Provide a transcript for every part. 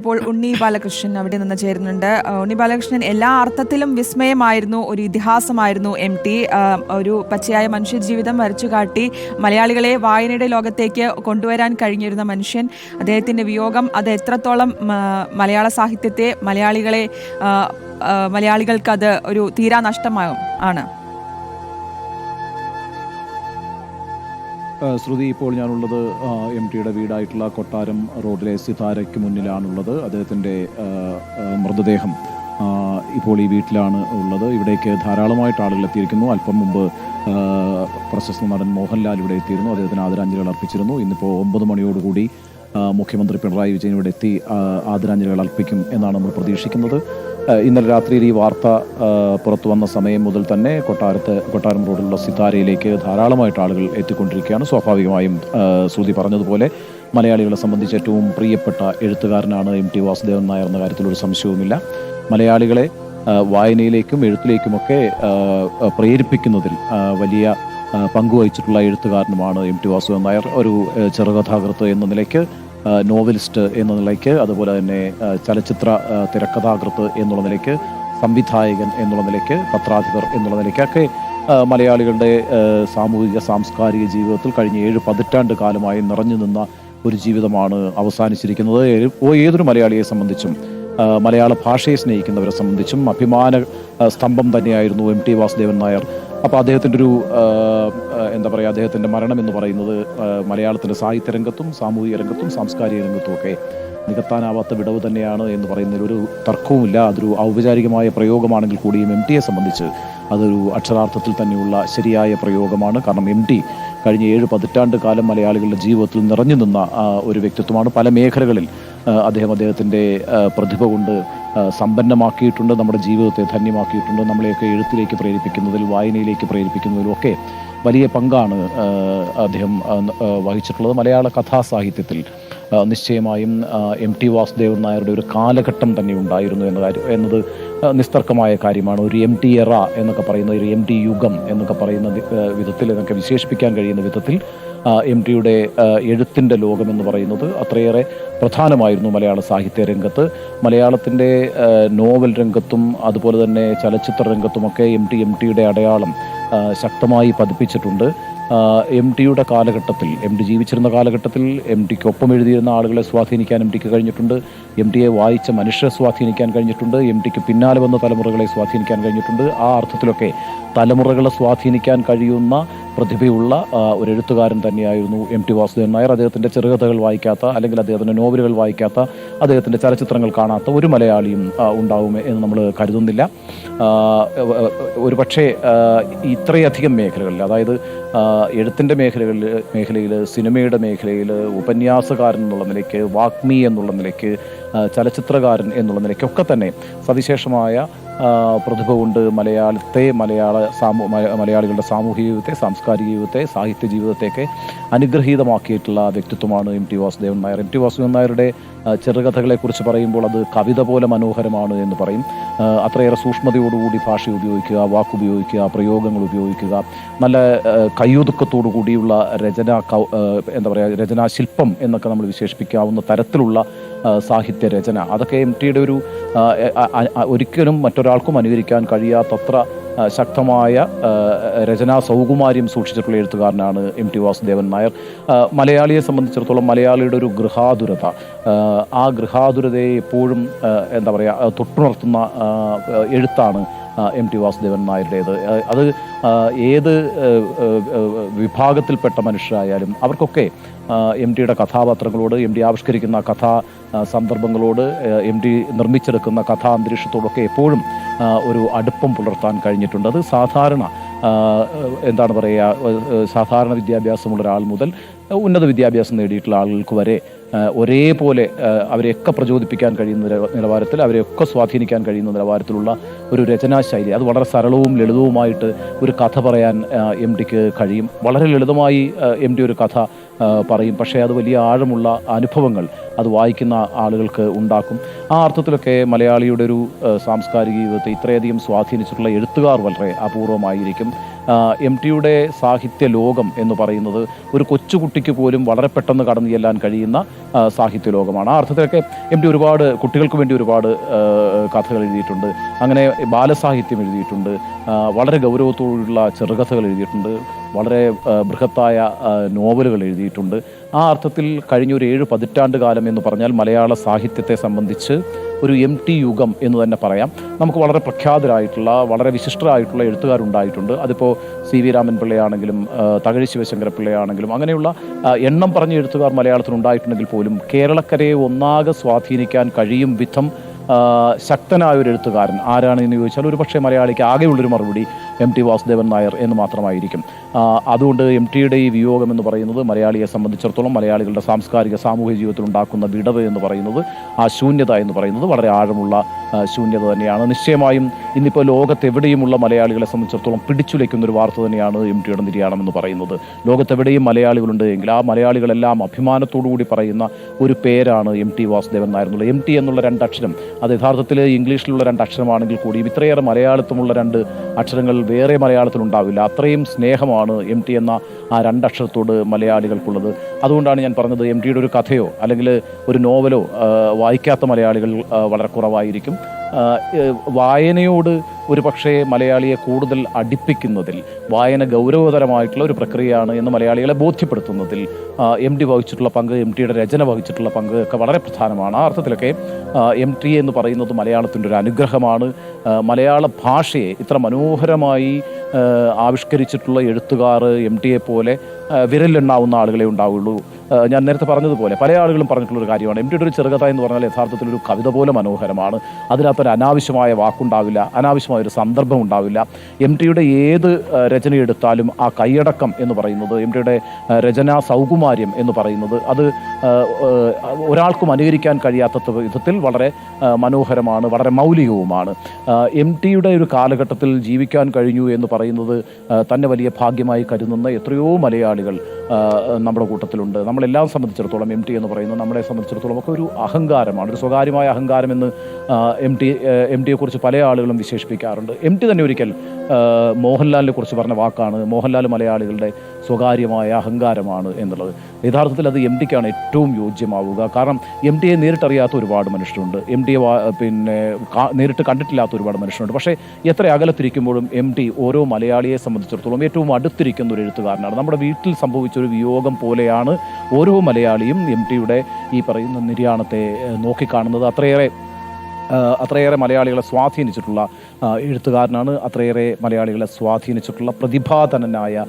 ഇപ്പോൾ ഉണ്ണി ബാലകൃഷ്ണൻ അവിടെ നിന്ന് ചേരുന്നുണ്ട്. ഉണ്ണി ബാലകൃഷ്ണൻ എല്ലാ അർത്ഥത്തിലും വിസ്മയമായിരുന്നു ഒരു ഇതിഹാസമായിരുന്നു എം ടി. ഒരു പച്ചയായ മനുഷ്യ ജീവിതം വരച്ചു കാട്ടി മലയാളികളെ വായനയുടെ ലോകത്തേക്ക് കൊണ്ടുവരാൻ കഴിഞ്ഞിരുന്ന മനുഷ്യൻ. അദ്ദേഹത്തിന്റെ വിയോഗം അത് എത്രത്തോളം മലയാള സാഹിത്യത്തെ മലയാളികളെ ആ, ആ, മലയാളികൾക്ക് അത് ഒരു തീരാ നഷ്ടമാകും ആണ്. ശ്രുതി ഇപ്പോൾ ഞാനുള്ളത് എം ടിയുടെ വീടായിട്ടുള്ള കൊട്ടാരം റോഡിലെ സിതാരയ്ക്ക് മുന്നിലാണുള്ളത്. അദ്ദേഹത്തിന്റെ മൃതദേഹം ഇപ്പോൾ ഈ വീട്ടിലാണ് ഉള്ളത്. ഇവിടേക്ക് ധാരാളമായിട്ട് ആളുകൾ എത്തിയിരിക്കുന്നു. അല്പം മുമ്പ് പ്രശസ്ത നടൻ മോഹൻലാൽ ഇവിടെ എത്തിയിരുന്നു. അദ്ദേഹത്തിന് ആദരാഞ്ജലികൾ അർപ്പിച്ചിരുന്നു. ഇന്നിപ്പോൾ ഒമ്പത് മണിയോടുകൂടി മുഖ്യമന്ത്രി പിണറായി വിജയൻ ഇവിടെ എത്തി ആദരാഞ്ജലികൾ അർപ്പിക്കും എന്നാണ് നമ്മൾ പ്രതീക്ഷിക്കുന്നത്. ഇന്നലെ രാത്രിയിൽ ഈ വാർത്ത പുറത്തു വന്ന സമയം മുതൽ തന്നെ കൊട്ടാരത്ത് കൊട്ടാരം റോഡിലുള്ള സിതാരയിലേക്ക് ധാരാളമായിട്ട് ആളുകൾ എത്തിക്കൊണ്ടിരിക്കുകയാണ്. സ്വാഭാവികമായും ശ്രുതി പറഞ്ഞതുപോലെ മലയാളികളെ സംബന്ധിച്ച് ഏറ്റവും പ്രിയപ്പെട്ട എഴുത്തുകാരനാണ് എം ടി വാസുദേവൻ നായർ എന്ന കാര്യത്തിൽ ഒരു സംശയവുമില്ല. മലയാളികളെ വായനയിലേക്കും എഴുത്തിലേക്കുമൊക്കെ പ്രേരിപ്പിക്കുന്നതിൽ വലിയ പങ്കുവഹിച്ചിട്ടുള്ള എഴുത്തുകാരനുമാണ് എം ടി വാസുദേവൻ നായർ. ഒരു ചെറുകഥാകൃത്ത് എന്ന നിലയ്ക്ക് നോവലിസ്റ്റ് എന്ന നിലയ്ക്ക് അതുപോലെ തന്നെ ചലച്ചിത്ര തിരക്കഥാകൃത്ത് എന്നുള്ള നിലയ്ക്ക് സംവിധായകൻ എന്നുള്ള നിലയ്ക്ക് പത്രാധിപർ എന്നുള്ള നിലയ്ക്കൊക്കെ മലയാളികളുടെ സാമൂഹിക സാംസ്കാരിക ജീവിതത്തിൽ കഴിഞ്ഞ ഏഴ് പതിറ്റാണ്ട് കാലമായി നിറഞ്ഞു നിന്ന ഒരു ജീവിതമാണ് അവസാനിച്ചിരിക്കുന്നത്. ഏതൊരു മലയാളിയെ സംബന്ധിച്ചും മലയാള ഭാഷയെ സ്നേഹിക്കുന്നവരെ സംബന്ധിച്ചും അഭിമാന സ്തംഭം തന്നെയായിരുന്നു എം ടി വാസുദേവൻ നായർ അപ്പോൾ അദ്ദേഹത്തിന്റെ ഒരു എന്താ പറയുക അദ്ദേഹത്തിന്റെ മരണം എന്ന് പറയുന്നത് മലയാളത്തിന്റെ സാഹിത്യ രംഗത്തും സാമൂഹിക രംഗത്തും സാംസ്കാരിക രംഗത്തും ഒക്കെ നികത്താനാവാത്ത വിടവ് തന്നെയാണ് എന്ന് പറയുന്നതിൽ ഒരു തർക്കവുമില്ല. അതൊരു ഔപചാരികമായ പ്രയോഗമാണെങ്കിൽ കൂടിയും എം ടിയെ സംബന്ധിച്ച് അതൊരു അക്ഷരാർത്ഥത്തിൽ തന്നെയുള്ള ശരിയായ പ്രയോഗമാണ്. കാരണം എം ടി കഴിഞ്ഞ ഏഴ് പതിറ്റാണ്ട് കാലം മലയാളികളുടെ ജീവിതത്തിൽ നിറഞ്ഞു നിന്ന ഒരു വ്യക്തിത്വമാണ്. പല മേഖലകളിൽ അദ്ദേഹം അദ്ദേഹത്തിന്റെ പ്രതിഭ കൊണ്ട് സമ്പന്നമാക്കിയിട്ടുണ്ട് നമ്മുടെ ജീവിതത്തെ ധന്യമാക്കിയിട്ടുണ്ട് നമ്മളെയൊക്കെ എഴുത്തിലേക്ക് പ്രേരിപ്പിക്കുന്നതിൽ വായനയിലേക്ക് പ്രേരിപ്പിക്കുന്നതിലും ഒക്കെ വലിയ പങ്കാണ് അദ്ദേഹം വഹിച്ചിട്ടുള്ളത്. മലയാള കഥാസാഹിത്യത്തിൽ നിശ്ചയമായും എം ടി വാസുദേവൻ നായരുടെ ഒരു കാലഘട്ടം തന്നെ ഉണ്ടായിരുന്നു എന്ന കാര്യം എന്നത് നിസ്തർക്കമായ കാര്യമാണ്. ഒരു എം ടി എറ എന്നൊക്കെ പറയുന്ന ഒരു എം ടി യുഗം എന്നൊക്കെ പറയുന്ന വിധത്തിൽ എന്നൊക്കെ വിശേഷിപ്പിക്കാൻ കഴിയുന്ന വിധത്തിൽ എം ടിയുടെ എഴുത്തിന്റെ ലോകമെന്ന് പറയുന്നത് അത്രയേറെ പ്രധാനമായിരുന്നു മലയാള സാഹിത്യ രംഗത്ത്. മലയാളത്തിന്റെ നോവൽ രംഗത്തും അതുപോലെ തന്നെ ചലച്ചിത്ര രംഗത്തുമൊക്കെ എം ടി എം ടിയുടെ അടയാളം ശക്തമായി പതിപ്പിച്ചിട്ടുണ്ട്. എം ടിയുടെ കാലഘട്ടത്തിൽ എം ടി ജീവിച്ചിരുന്ന കാലഘട്ടത്തിൽ എം ടിക്കൊപ്പം എഴുതിയിരുന്ന ആളുകളെ സ്വാധീനിക്കാൻ എം ടിക്ക് കഴിഞ്ഞിട്ടുണ്ട്. എം ടിയെ വായിച്ച മനുഷ്യരെ സ്വാധീനിക്കാൻ കഴിഞ്ഞിട്ടുണ്ട്. എം ടിക്ക് പിന്നാലെ വന്ന തലമുറകളെ സ്വാധീനിക്കാൻ കഴിഞ്ഞിട്ടുണ്ട്. ആ അർത്ഥത്തിലൊക്കെ തലമുറകളെ സ്വാധീനിക്കാൻ കഴിയുന്ന പ്രതിഭയുള്ള ഒരു എഴുത്തുകാരൻ തന്നെയായിരുന്നു എം ടി വാസുദേവൻ നായർ. അദ്ദേഹത്തിന്റെ ചെറുകഥകൾ വായിക്കാത്ത അല്ലെങ്കിൽ അദ്ദേഹത്തിന്റെ നോവലുകൾ വായിക്കാത്ത അദ്ദേഹത്തിന്റെ ചലച്ചിത്രങ്ങൾ കാണാത്ത ഒരു മലയാളിയും ഉണ്ടാവുമേ ഉണ്ടാവും എന്ന് നമ്മൾ കരുതുന്നില്ല. ഒരു പക്ഷേ ഇത്രയധികം മേഖലകളിൽ അതായത് എഴുത്തിന്റെ മേഖലകളിൽ മേഖലയിൽ സിനിമയുടെ മേഖലയിൽ ഉപന്യാസകാരൻ എന്നുള്ള നിലയ്ക്ക് വാഗ്മി എന്നുള്ള നിലയ്ക്ക് ചലച്ചിത്രകാരൻ എന്നുള്ള നിലയ്ക്കൊക്കെ തന്നെ സവിശേഷമായ പ്രതിഭ കൊണ്ട് മലയാളത്തെ മലയാള സാമൂ മല- മലയാളികളുടെ സാമൂഹിക ജീവിതത്തെ സാംസ്കാരിക ജീവിതത്തെ സാഹിത്യ ജീവിതത്തെയൊക്കെ അനുഗ്രഹീതമാക്കിയിട്ടുള്ള വ്യക്തിത്വമാണ് M T Vasudevan Nair. M T Vasudevan നായരുടെ ചെറുകഥകളെക്കുറിച്ച് പറയുമ്പോൾ അത് കവിത പോലെ മനോഹരമാണ് എന്ന് പറയും. അത്രയേറെ സൂക്ഷ്മതയോടുകൂടി ഭാഷ ഉപയോഗിക്കുക വാക്കുപയോഗിക്കുക പ്രയോഗങ്ങൾ ഉപയോഗിക്കുക നല്ല കയ്യൊതുക്കത്തോടു കൂടിയുള്ള രചന എന്താ പറയുക രചനാശില്പം എന്നൊക്കെ നമ്മൾ വിശേഷിപ്പിക്കാവുന്ന തരത്തിലുള്ള സാഹിത്യ രചന. അതൊക്കെ എം ടിയുടെ ഒരു ഒരിക്കലും മറ്റൊരാൾക്കും അനുകരിക്കാൻ കഴിയാത്തത്ര ശക്തമായ രചനാ സൗകുമാര്യം സൂക്ഷിച്ചിട്ടുള്ള എഴുത്തുകാരനാണ് എം ടി വാസുദേവൻ നായർ. മലയാളിയെ സംബന്ധിച്ചിടത്തോളം മലയാളിയുടെ ഒരു ഗൃഹാതുരത ആ, ഗൃഹാതുരതയെ എപ്പോഴും എന്താ പറയുക തൊട്ടുണർത്തുന്ന എഴുത്താണ് എം ടി വാസുദേവൻ നായരുടേത് അത് ഏത് വിഭാഗത്തിൽപ്പെട്ട മനുഷ്യരായാലും അവർക്കൊക്കെ എം ടിയുടെ കഥാപാത്രങ്ങളോട് എം ടി ആവിഷ്കരിക്കുന്ന കഥാ സന്ദർഭങ്ങളോട് എം ടി നിർമ്മിച്ചെടുക്കുന്ന കഥാ അന്തരീക്ഷത്തോടൊക്കെ എപ്പോഴും ഒരു അടുപ്പം പുലർത്താൻ കഴിഞ്ഞിട്ടുണ്ട്. അത് സാധാരണ എന്താണ് പറയുക സാധാരണ വിദ്യാഭ്യാസമുള്ള ഒരാൾ മുതൽ ഉന്നത വിദ്യാഭ്യാസം നേടിയിട്ടുള്ള ആളുകൾക്ക് വരെ ഒരേപോലെ അവരെയൊക്കെ പ്രചോദിപ്പിക്കാൻ കഴിയുന്ന നില- നിലവാരത്തിൽ അവരെയൊക്കെ സ്വാധീനിക്കാൻ കഴിയുന്ന നിലവാരത്തിലുള്ള ഒരു രചനാശൈലി അത് വളരെ സരളവും ലളിതവുമായിട്ട് ഒരു കഥ പറയാൻ എം ഡിക്ക് കഴിയും. വളരെ ലളിതമായി എം ഡി ഒരു കഥ പറയും. പക്ഷേ അത് വലിയ ആഴമുള്ള അനുഭവങ്ങൾ അത് വായിക്കുന്ന ആളുകൾക്ക് ഉണ്ടാക്കും. ആ അർത്ഥത്തിലൊക്കെ മലയാളിയുടെ ഒരു സാംസ്കാരിക ജീവിതത്തെ ഇത്രയധികം സ്വാധീനിച്ചിട്ടുള്ള എഴുത്തുകാർ വളരെ അപൂർവമായിരിക്കും. എം ടിയുടെ സാഹിത്യ ലോകം എന്ന് പറയുന്നത് ഒരു കൊച്ചുകുട്ടിക്ക് പോലും വളരെ പെട്ടെന്ന് കടന്നു ചെല്ലാൻ കഴിയുന്ന സാഹിത്യ ലോകമാണ്. ആ അർത്ഥത്തിലൊക്കെ എം ടി ഒരുപാട് കുട്ടികൾക്ക് വേണ്ടി ഒരുപാട് കഥകൾ എഴുതിയിട്ടുണ്ട്. അങ്ങനെ ബാലസാഹിത്യം എഴുതിയിട്ടുണ്ട്. വളരെ ഗൗരവത്തോടുള്ള ചെറുകഥകൾ എഴുതിയിട്ടുണ്ട്. വളരെ ബൃഹത്തായ നോവലുകൾ എഴുതിയിട്ടുണ്ട്. ആ അർത്ഥത്തിൽ കഴിഞ്ഞ ഒരു ഏഴ് പതിറ്റാണ്ട് കാലം എന്ന് പറഞ്ഞാൽ മലയാള സാഹിത്യത്തെ സംബന്ധിച്ച് ഒരു എം ടി യുഗം എന്ന് തന്നെ പറയാം. നമുക്ക് വളരെ പ്രഖ്യാതരായിട്ടുള്ള വളരെ വിശിഷ്ടരായിട്ടുള്ള എഴുത്തുകാരുണ്ടായിട്ടുണ്ട്. അതിപ്പോൾ സി വി രാമൻ പിള്ളയാണെങ്കിലും തകഴി ശിവശങ്കര പിള്ളയാണെങ്കിലും അങ്ങനെയുള്ള എണ്ണം പറഞ്ഞ എഴുത്തുകാർ മലയാളത്തിൽ ഉണ്ടായിട്ടുണ്ടെങ്കിൽ പോലും കേരളക്കരയെ ഒന്നാകെ സ്വാധീനിക്കാൻ കഴിയും വിധം ശക്തനായ ഒരു എഴുത്തുകാരൻ ആരാണ് എന്ന് ചോദിച്ചാൽ ഒരു പക്ഷേ മലയാളിക്ക് ആകെയുള്ളൊരു മറുപടി എം ടി വാസുദേവൻ നായർ എന്ന് മാത്രമായിരിക്കും. അതുകൊണ്ട് എം ടിയുടെ ഈ വിയോഗം എന്ന് പറയുന്നത് മലയാളിയെ സംബന്ധിച്ചിടത്തോളം മലയാളികളുടെ സാംസ്കാരിക സാമൂഹിക ജീവിതത്തിൽ ഉണ്ടാക്കുന്ന വിടവ് എന്ന് പറയുന്നത് ആ ശൂന്യത എന്ന് പറയുന്നത് വളരെ ആഴമുള്ള ശൂന്യത തന്നെയാണ്. നിശ്ചയമായും ഇന്നിപ്പോൾ ലോകത്തെവിടെയുമുള്ള മലയാളികളെ സംബന്ധിച്ചിടത്തോളം പിടിച്ചുലയ്ക്കുന്ന ഒരു വാർത്ത തന്നെയാണ് എം ടിയുടെ നിര്യാണം എന്ന് പറയുന്നത്. ലോകത്തെവിടെയും മലയാളികളുണ്ട് എങ്കിൽ ആ മലയാളികളെല്ലാം അഭിമാനത്തോടു കൂടി പറയുന്ന ഒരു പേരാണ് എം ടി വാസുദേവൻ നായർ എന്നുള്ളത്. എം ടി എന്നുള്ള രണ്ടക്ഷരം അത് യഥാർത്ഥത്തിൽ ഇംഗ്ലീഷിലുള്ള രണ്ട് അക്ഷരമാണെങ്കിൽ കൂടിയും ഇത്രയേറെ മലയാളത്തുമുള്ള രണ്ട് അക്ഷരങ്ങൾ വേറെ മലയാളത്തിൽ ഉണ്ടാവില്ല അത്രയും സ്നേഹമാണ് എം ടി എന്ന ആ രണ്ടക്ഷരത്തോട് മലയാളികൾക്കുള്ളത്. അതുകൊണ്ടാണ് ഞാൻ പറഞ്ഞത് എം ടിയുടെ ഒരു കഥയോ അല്ലെങ്കിൽ ഒരു നോവലോ വായിക്കാത്ത മലയാളികൾ വളരെ കുറവായിരിക്കും. വായനയോട് ഒരു പക്ഷേ മലയാളിയെ കൂടുതൽ അടുപ്പിക്കുന്നതിൽ വായന ഗൗരവതരമായിട്ടുള്ള ഒരു പ്രക്രിയയാണ് എന്ന് മലയാളികളെ ബോധ്യപ്പെടുത്തുന്നതിൽ എം ടി വഹിച്ചിട്ടുള്ള പങ്ക് എം ടിയുടെ രചന വഹിച്ചിട്ടുള്ള പങ്ക് ഒക്കെ വളരെ പ്രധാനമാണ്. ആ അർത്ഥത്തിലൊക്കെ എം ടി എന്ന് പറയുന്നത് മലയാളത്തിന്റെ ഒരു അനുഗ്രഹമാണ്. മലയാള ഭാഷയെ ഇത്ര മനോഹരമായി ആവിഷ്കരിച്ചിട്ടുള്ള എഴുത്തുകാർ എം ടിയെ പോലെ ആ, വിരലിലെണ്ണാവുന്ന ആളുകളെ ഉണ്ടാവുള്ളൂ. ഞാൻ നേരത്തെ പറഞ്ഞതുപോലെ പല ആളുകളും പറഞ്ഞിട്ടുള്ള ഒരു കാര്യമാണ്. എം ടിയുടെ ഒരു ചെറുകഥ എന്ന് പറഞ്ഞാൽ യഥാർത്ഥത്തിൽ ഒരു കവിത പോലെ മനോഹരമാണ്. അതിനകത്തൊരു അനാവശ്യമായ വാക്കുണ്ടാവില്ല അനാവശ്യമായ ഒരു സന്ദർഭം ഉണ്ടാവില്ല. എം ടിയുടെ ഏത് രചന എടുത്താലും ആ കൈയടക്കം എന്ന് പറയുന്നത് എം ടിയുടെ രചനാ സൗകുമാര്യം എന്ന് പറയുന്നത് അത് ഒരാൾക്കും അനുകരിക്കാൻ കഴിയാത്ത വിധത്തിൽ വളരെ മനോഹരമാണ് വളരെ മൗലികവുമാണ്. എം ടിയുടെ ഒരു കാലഘട്ടത്തിൽ ജീവിക്കാൻ കഴിഞ്ഞു എന്ന് പറയുന്നത് തന്നെ വലിയ ഭാഗ്യമായി കരുതുന്ന എത്രയോ മലയാളികൾ ആ, നമ്മുടെ കൂട്ടത്തിലുണ്ട്. നമ്മളെല്ലാം സംബന്ധിച്ചിടത്തോളം എം ടി എന്ന് പറയുന്നത് നമ്മളെ സംബന്ധിച്ചിടത്തോളം ഒക്കെ ഒരു അഹങ്കാരമാണ് ഒരു സ്വകാര്യമായ അഹങ്കാരമെന്ന് എം ടി എം ടിയെക്കുറിച്ച് പല ആളുകളും വിശേഷിപ്പിക്കാറുണ്ട്. എം ടി തന്നെ ഒരിക്കൽ മോഹൻലാലിനെ കുറിച്ച് പറഞ്ഞ വാക്കാണ് മോഹൻലാൽ മലയാളികളുടെ സ്വകാര്യമായ അഹങ്കാരമാണ് എന്നുള്ളത്. യഥാർത്ഥത്തിൽ അത് എം ഡിക്കാണ് ഏറ്റവും യോജ്യമാവുക. കാരണം എം ഡിയെ നേരിട്ടറിയാത്ത ഒരുപാട് മനുഷ്യരുണ്ട്. എം ഡിയെ പിന്നെ നേരിട്ട് കണ്ടിട്ടില്ലാത്ത ഒരുപാട് മനുഷ്യരുണ്ട്. പക്ഷേ എത്ര അകലത്തിരിക്കുമ്പോഴും എം ഡി ഓരോ മലയാളിയെ സംബന്ധിച്ചിടത്തോളം ഏറ്റവും അടുത്തിരിക്കുന്ന ഒരു എഴുത്തുകാരനാണ്. നമ്മുടെ വീട്ടിൽ സംഭവിച്ച ഒരു വിയോഗം പോലെയാണ് ഓരോ മലയാളിയും എം ഡിയുടെ ഈ പറയുന്ന നിര്യാണത്തെ നോക്കിക്കാണുന്നത്. അത്രയേറെ അത്രയേറെ മലയാളികളെ സ്വാധീനിച്ചിട്ടുള്ള എഴുത്തുകാരനാണ്. അത്രയേറെ മലയാളികളെ സ്വാധീനിച്ചിട്ടുള്ള പ്രതിഭാധനനായ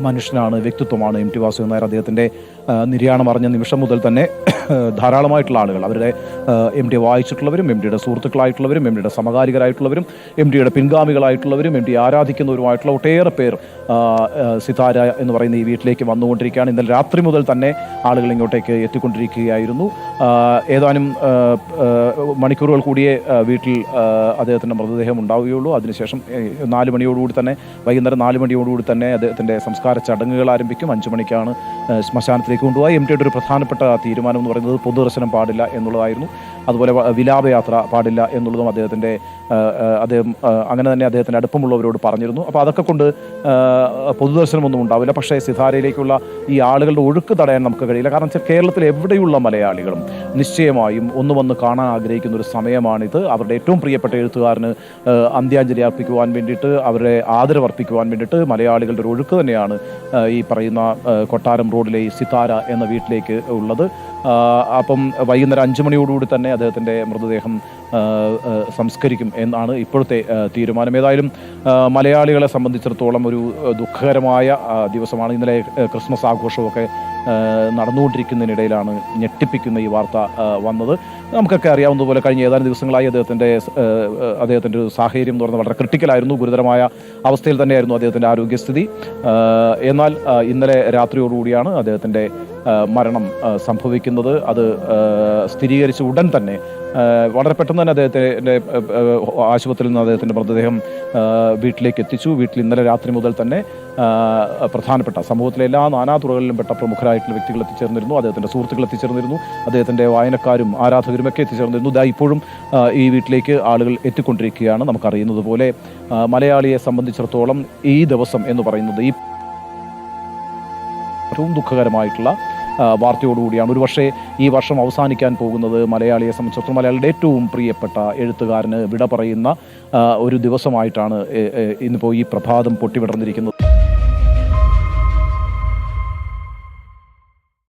മനുഷ്യനാണ് വ്യക്തിത്വമാണ് എം ടി വാസുദേവൻ നായർ. അദ്ദേഹത്തിന്റെ നിര്യാണം അറിഞ്ഞ നിമിഷം മുതൽ തന്നെ ധാരാളമായിട്ടുള്ള ആളുകൾ അവരുടെ എം ഡി വായിച്ചിട്ടുള്ളവരും എം ഡിയുടെ സുഹൃത്തുക്കളായിട്ടുള്ളവരും എം ഡിയുടെ സമകാലികരായിട്ടുള്ളവരും എം ഡിയുടെ പിൻഗാമികളായിട്ടുള്ളവരും എം ഡി ആരാധിക്കുന്നവരുമായിട്ടുള്ള ഒട്ടേറെ പേർ സിതാര എന്ന് പറയുന്ന ഈ വീട്ടിലേക്ക് വന്നുകൊണ്ടിരിക്കുകയാണ്. ഇന്നലെ രാത്രി മുതൽ തന്നെ ആളുകൾ ഇങ്ങോട്ടേക്ക് എത്തിക്കൊണ്ടിരിക്കുകയായിരുന്നു. ഏതാനും മണിക്കൂറുകൾ കൂടിയേ വീട്ടിൽ അദ്ദേഹത്തിന്റെ മൃതദേഹം ഉണ്ടാവുകയുള്ളൂ. അതിനുശേഷം നാല് മണിയോടുകൂടി തന്നെ വൈകുന്നേരം നാല് മണിയോടുകൂടി തന്നെ അദ്ദേഹത്തിന്റെ സംസ്കാര ചടങ്ങുകൾ ആരംഭിക്കും. അഞ്ചു മണിക്കാണ് ആ, ശ്മശാനത്തിലേക്ക് കൊണ്ടുപോയി. എം ടിയുടെ ഒരു പ്രധാനപ്പെട്ട തീരുമാനം എന്ന് പറയുന്നത് പൊതുദർശനം പാടില്ല എന്നുള്ളതായിരുന്നു. അതുപോലെ വിലാപയാത്ര പാടില്ല എന്നുള്ളതും അദ്ദേഹത്തിന്റെ അദ്ദേഹം അങ്ങനെ തന്നെ അദ്ദേഹത്തിന്റെ അടുപ്പമുള്ളവരോട് പറഞ്ഞിരുന്നു. അപ്പോൾ അതൊക്കെ കൊണ്ട് പൊതുദർശനമൊന്നും ഉണ്ടാവില്ല. പക്ഷേ സിതാരയിലേക്കുള്ള ഈ ആളുകളുടെ ഒഴുക്ക് തടയാൻ നമുക്ക് കഴിയില്ല. കാരണം വെച്ചാൽ കേരളത്തിൽ എവിടെയുള്ള മലയാളികളും നിശ്ചയമായും ഒന്ന് വന്ന് കാണാൻ ആഗ്രഹിക്കുന്ന ഒരു സമയമാണിത്. അവരുടെ ഏറ്റവും പ്രിയപ്പെട്ട എഴുത്തുകാരന് അന്ത്യാഞ്ജലി അർപ്പിക്കുവാൻ വേണ്ടിയിട്ട് അവരെ ആദരവർപ്പിക്കുവാൻ വേണ്ടിയിട്ട് മലയാളികളുടെ ഒരു ഒഴുക്ക് തന്നെയാണ് ഈ പറയുന്ന കൊട്ടാരം റോഡിലെ ഈ സിതാര എന്ന വീട്ടിലേക്ക് ഉള്ളത്. അപ്പം വൈകുന്നേരം അഞ്ച് മണിയോടുകൂടി തന്നെ അദ്ദേഹത്തിന്റെ മൃതദേഹം സംസ്കരിക്കും എന്നാണ് ഇപ്പോഴത്തെ തീരുമാനം. ഏതായാലും മലയാളികളെ സംബന്ധിച്ചിടത്തോളം ഒരു ദുഃഖകരമായ ദിവസമാണ് ഇന്നലെ ക്രിസ്മസ് ആഘോഷമൊക്കെ നടന്നുകൊണ്ടിരിക്കുന്നതിനിടയിലാണ് ഞെട്ടിപ്പിക്കുന്ന ഈ വാർത്ത വന്നത്. നമുക്കൊക്കെ അറിയാവുന്നതുപോലെ കഴിഞ്ഞ ഏതാനും ദിവസങ്ങളായി അദ്ദേഹത്തിന്റെ അദ്ദേഹത്തിന്റെ ഒരു സാഹചര്യം എന്ന് പറയുന്നത് വളരെ ക്രിട്ടിക്കലായിരുന്നു ഗുരുതരമായ അവസ്ഥയിൽ തന്നെയായിരുന്നു അദ്ദേഹത്തിന്റെ ആരോഗ്യസ്ഥിതി. എന്നാൽ ഇന്നലെ രാത്രിയോടുകൂടിയാണ് അദ്ദേഹത്തിന്റെ മരണം സംഭവിക്കുന്നത്. അത് സ്ഥിരീകരിച്ച ഉടൻ തന്നെ വളരെ പെട്ടെന്ന് തന്നെ അദ്ദേഹത്തിന്റെ ആശുപത്രിയിൽ നിന്ന് അദ്ദേഹത്തിന്റെ മൃതദേഹം വീട്ടിലേക്ക് എത്തിച്ചു. വീട്ടിൽ ഇന്നലെ രാത്രി മുതൽ തന്നെ പ്രധാനപ്പെട്ട സമൂഹത്തിലെ എല്ലാ നാനാതുറകളിലും പെട്ട പ്രമുഖരായിട്ടുള്ള വ്യക്തികൾ എത്തിച്ചേർന്നിരുന്നു. അദ്ദേഹത്തിന്റെ സുഹൃത്തുക്കൾ എത്തിച്ചേർന്നിരുന്നു. അദ്ദേഹത്തിന്റെ വായനക്കാരും ആരാധകരും ഒക്കെ എത്തിച്ചേർന്നിരുന്നു. ഇതാ ഇപ്പോഴും ഈ വീട്ടിലേക്ക് ആളുകൾ എത്തിക്കൊണ്ടിരിക്കുകയാണ്. നമുക്കറിയുന്നത് പോലെ മലയാളിയെ സംബന്ധിച്ചിടത്തോളം ഈ ദിവസം എന്ന് പറയുന്നത് ഈ ഏറ്റവും ദുഃഖകരമായിട്ടുള്ള വാർത്തയോടുകൂടിയാണ്. ഒരു പക്ഷേ ഈ വർഷം അവസാനിക്കാൻ പോകുന്നത് മലയാളിയെ സംബന്ധിച്ചിടത്തോളം മലയാളിയുടെ ഏറ്റവും പ്രിയപ്പെട്ട എഴുത്തുകാരന് വിട പറയുന്ന ഒരു ദിവസമായിട്ടാണ് ഇന്നിപ്പോൾ ഈ പ്രഭാതം പൊട്ടിവിടർന്നിരിക്കുന്നത്.